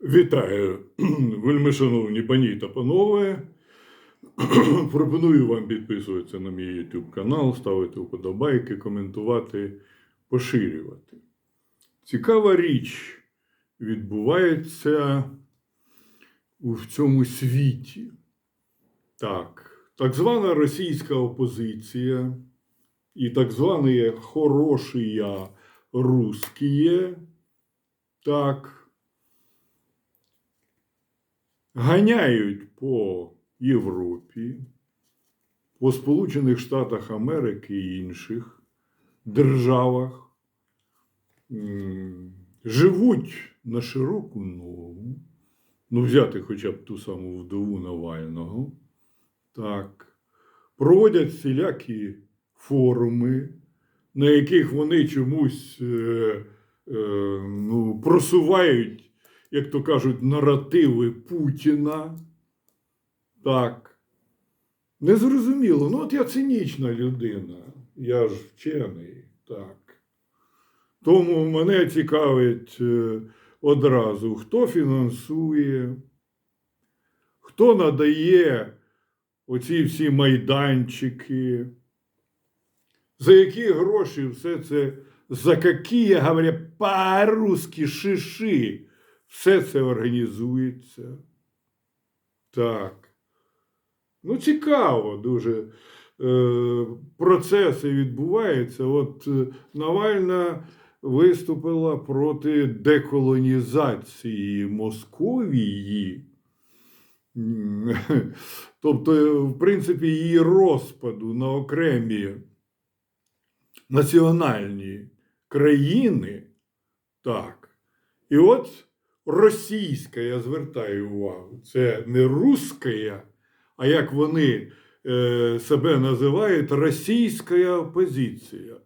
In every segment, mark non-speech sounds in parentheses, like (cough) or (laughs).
Вітаю, (clears throat) вельми шановні пані та панове. (clears throat) Пропоную вам підписуватися на мій YouTube канал, ставити вподобайки, коментувати, поширювати. Цікава річ відбувається у цьому світі. Так, так звана російська опозиція і так звані хороші русські, так, ганяють по Європі, по Сполучених Штатах Америки і інших державах, живуть на широку ногу, ну, взяти хоча б ту саму вдову Навального, так, проводять всілякі форуми, на яких вони чомусь е, е, ну, просувають, як то кажуть, наративи Путіна. Так. Незрозуміло. Ну, от я цинічна людина, я ж вчений. Так. Тому мене цікавить е, одразу, хто фінансує, хто надає оці всі майданчики, за які гроші все це, за які, я говоря, по-русски шиши, все це організується. Так. Ну, цікаво дуже е, процеси відбуваються. От е, Навальна виступила проти деколонізації Московії. (laughs) Тобто, в принципі, її розпаду на окремі національні країни. Так. І от російська, я звертаю увагу, це не руська, а як вони е, себе називають, російська опозиція.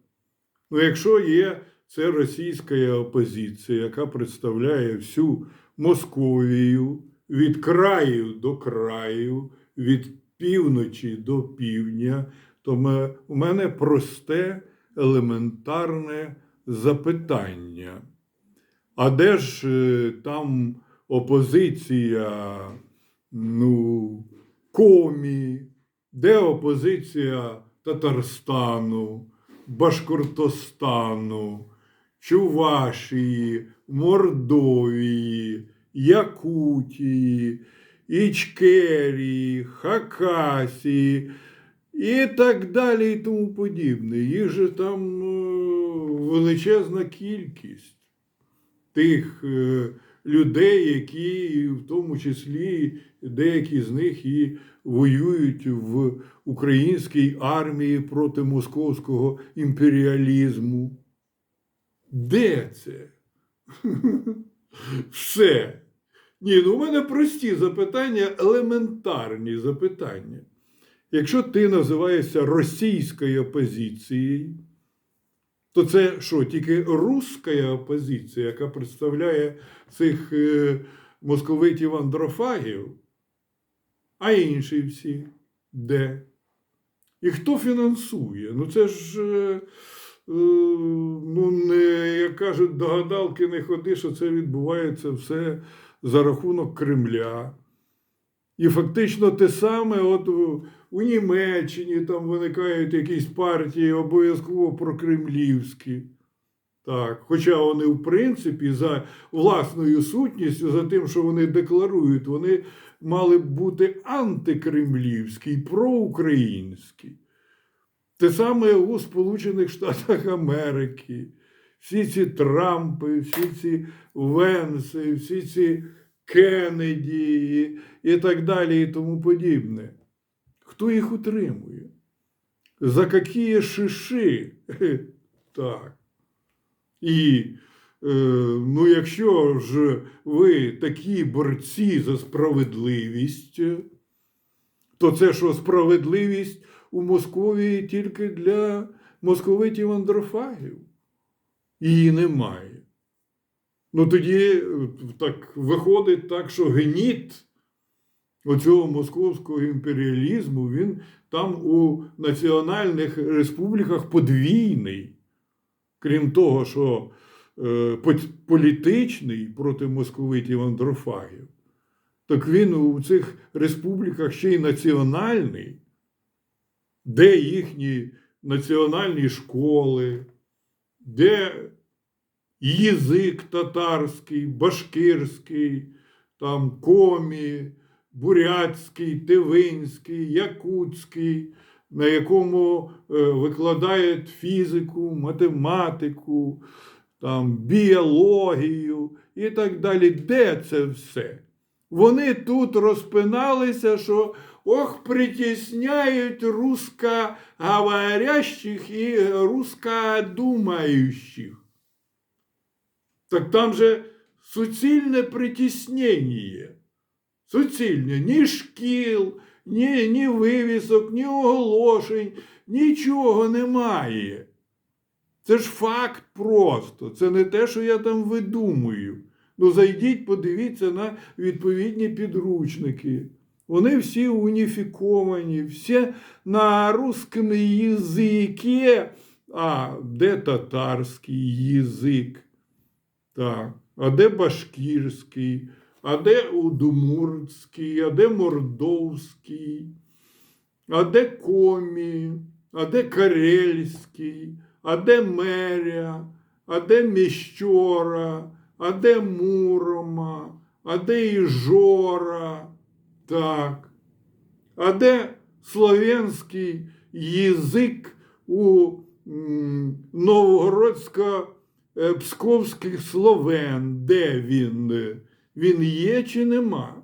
Ну, якщо є це російська опозиція, яка представляє всю Московію від краю до краю, від півночі до півдня, то ме- у мене просте елементарне запитання. А де ж е, там опозиція? Ну, Комі, де опозиція Татарстану, Башкортостану, Чувашії, Мордовії, Якутії, Ічкерії, Хакасії і так далі і тому подібне. Їх же там е, величезна кількість тих е, людей, які в тому числі деякі з них і воюють в українській армії проти московського імперіалізму. Де це? (laughs) Все. Ні, ну у мене прості запитання, елементарні запитання. Якщо ти називаєшся російською опозицією, то це що, тільки руська опозиція, яка представляє цих е, московитів андрофагів, а інші всі де? І хто фінансує? Ну це ж, е, е, ну, не, як кажуть, до гадалки не ходи, що це відбувається все за рахунок Кремля. І фактично те саме, от у, у Німеччині там виникають якісь партії обов'язково прокремлівські. Так, хоча вони, в принципі, за власною сутністю, за тим, що вони декларують, вони мали б бути антикремлівські, проукраїнські. Те саме у Сполучених Штатах Америки. Всі ці Трампи, всі ці Венси, всі ці Кеннеді і, так далі, і тому подібне. Хто їх утримує? За які шиши? (laughs) Так. І е, ну, якщо ж ви такі борці за справедливість, то це що справедливість у Московії тільки для московитів андрофагів? Її немає. Ну тоді е, так виходить так, що гніт оцього московського імперіалізму, він там у національних республіках подвійний. Крім того, що е, політичний проти московитів андрофагів, так він у цих республіках ще й національний, де їхні національні школи, де язик татарський, башкирський, там комі, бурятський, тивинський, якутський, на якому е, викладають фізику, математику, там, біологію і так далі. Де це все? Вони тут розпиналися, що ох, притісняють русскоговорящих і русскодумающих. Так там же суцільне притіснення. Суцільне. Ні шкіл, ні, ні вивісок, ні оголошень, нічого немає. Це ж факт просто. Це не те, що я там видумую. Ну, зайдіть, подивіться на відповідні підручники. Вони всі уніфіковані, всі на русском язикі. А де татарський язик? Так. А де башкірський, а де удмуртський, а де мордовський, а де комі, а де карельський, а де меря, а де міщора, а де мурома, а де іжора, так. А де слов'янський язик у м, новгородсько-псковських словен? Де він? Він є чи нема?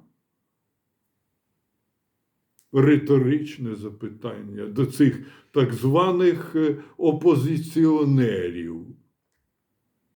Риторичне запитання до цих так званих е, опозиціонерів.